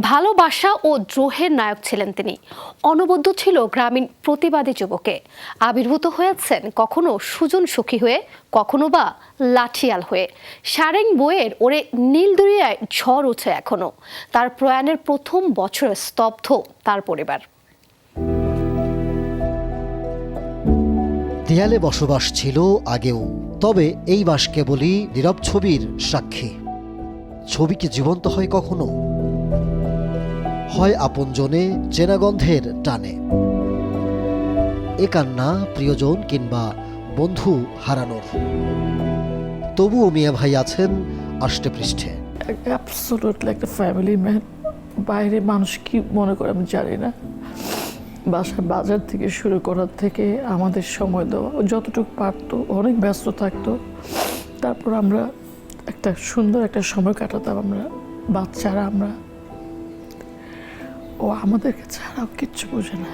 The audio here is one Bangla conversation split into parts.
ভালোবাসা ও দ্রোহের নায়ক ছিলেন তিনি। অনবদ্য ছিল গ্রামীণ প্রতিবাদী যুবকে। আবির্ভূত হয়েছেন কখনো সুজন সুখী হয়ে, কখনো বা লাঠিয়াল হয়ে। সারেং বইয়ের ওরে নীলদরিয়ায় ঝড় উঠে এখনও। তার প্রয়াণের প্রথম বছরে স্তব্ধ তার পরিবার। দেয়ালে বসবাস ছিল আগেও, তবে এই বাস কেবলই নীরব ছবির সাক্ষী। ছবি কি জীবন্ত হয় কখনো? হয় আপনজনে চেনাগন্ধের টানে। এ কান্না প্রিয়জন কিংবা বন্ধু হারানোর। তবুও মিয়া ভাই আছেন আষ্টে পৃষ্ঠে। একটা ফ্যামিলি ম্যান বাইরে মানুষ কি মনে করে আমি জানি না। বাসায় বাজার থেকে শুরু করার থেকে আমাদের সময় দেওয়া। যতটুকু পারতো, অনেক ব্যস্ত থাকতো। তারপর আমরা একটা সুন্দর একটা সময় কাটাতাম আমরা, বাচ্চারা আমরা। ও আমাদেরকে ছাড়াও কিচ্ছু বোঝে না।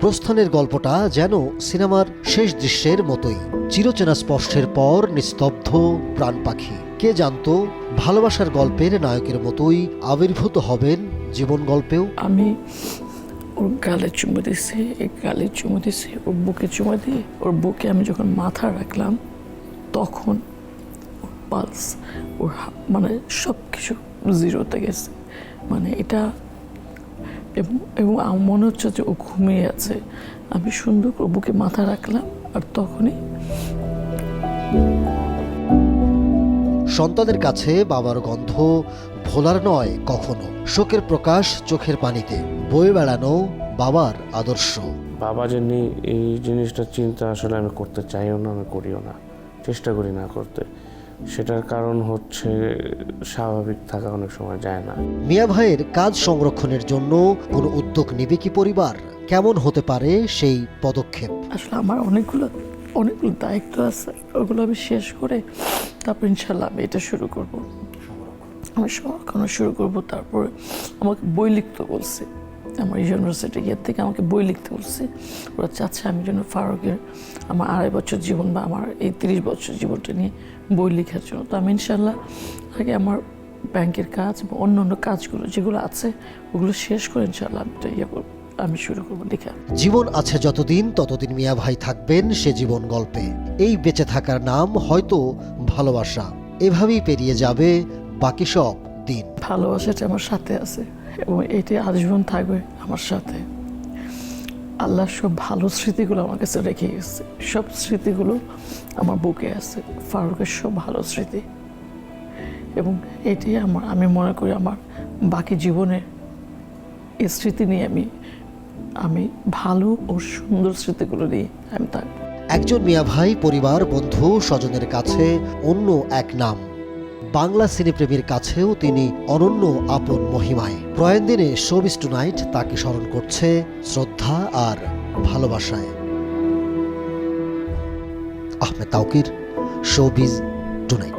প্রস্থানের গল্পটা যেন সিনেমার শেষ দৃশ্যের মতোই। চিরচেনা স্পর্শের পর নিস্তব্ধ প্রাণ পাখি। কে জানতো ভালোবাসার গল্পের নায়কের মতোই আবির্ভূত হবেন জীবন গল্পেও? আমি ওর গালে চুমু দিছি এই গালে চুমু দিছি ওর বুকে চুমু দিয়ে ওর বুকে আমি যখন মাথা রাখলাম তখন ওর পালস ওর মানে সব কিছু জিরোতে গেছে। মানে এটা এবং এবং আমার মনে হচ্ছে যে ও ঘুমিয়ে আছে। আমি সুন্দর করে বুকে মাথা রাখলাম আর তখনই সন্তানের কাছে বাবার গন্ধ ভোলার নয় কখনো। শোকের প্রকাশ চোখের পানিতে। বয়ে বেড়ানো বাবার আদর্শ। বাবা যে এই জিনিসটা চিন্তা আসলে আমি করতে চাইও না আমি করিও না। চেষ্টা করি না করতে। সেটার কারণ হচ্ছে স্বাভাবিক থাকা অনেক সময় যায় না। মিয়া ভাইয়ের কাজ সংরক্ষণের জন্য কোনো উদ্যোগ নেবে কি পরিবার? কেমন হতে পারে সেই পদক্ষেপ? আসলে আমার অনেকগুলো অনেকগুলো দায়িত্ব আছে। ওগুলো আমি শেষ করে তারপর ইনশাল্লাহ আমি এটা শুরু করব। আমি সংরক্ষণ শুরু করব তারপরে আমাকে বই লিখতে বলছে। আমার ইউনিভার্সিটি গিয়ে থেকে আমাকে বই লিখতে বলছে। ওরা চাচ্ছে আমি যেন ফারুকের আমার আড়াই বছর জীবন বা আমার এই তিরিশ বছর জীবনটা নিয়ে বই লেখার জন্য। তো আমি ইনশাল্লাহ আগে আমার ব্যাংকের কাজ বা অন্য অন্য কাজগুলো যেগুলো আছে, ওগুলো শেষ করে ইনশাল্লাহ আমি এটা ইয়ে করব, আমি শুরু করব লেখা। জীবন আছে যতদিন, ততদিন মিয়া ভাই থাকবেন সে জীবন গল্পে। এই বেঁচে থাকার নাম হয়তো ভালোবাসা। এভাবেই পেরিয়ে যাবে বাকি সব। দিন। ভালোবাসাটা আমার সাথে আছে এবং এটি আজীবন থাকবে আমার সাথে। আল্লাহ সব ভালো স্মৃতিগুলো আমার কাছে রেখে গেছে। সব স্মৃতিগুলো আমার বুকে আছে। ফারুকের সব ভালো স্মৃতি। এবং এটি আমার আমি মনে করি আমার বাকি জীবনের এই স্মৃতি নিয়ে আমি আমি ভালো ও সুন্দর স্মৃতিগুলো নিয়ে আমি থাকব। একজন মিয়া ভাই পরিবার বন্ধু স্বজনের কাছে অন্য এক নাম। বাংলা সিনেপ্রেমীর কাছেও তিনি অনন্য আপন মহিমায়। প্রয়াণ দিনে শোবিস টুনাইট তাকে স্মরণ করছে শ্রদ্ধা আর ভালোবাসায়। Ahmed Tauqir showbiz tonight.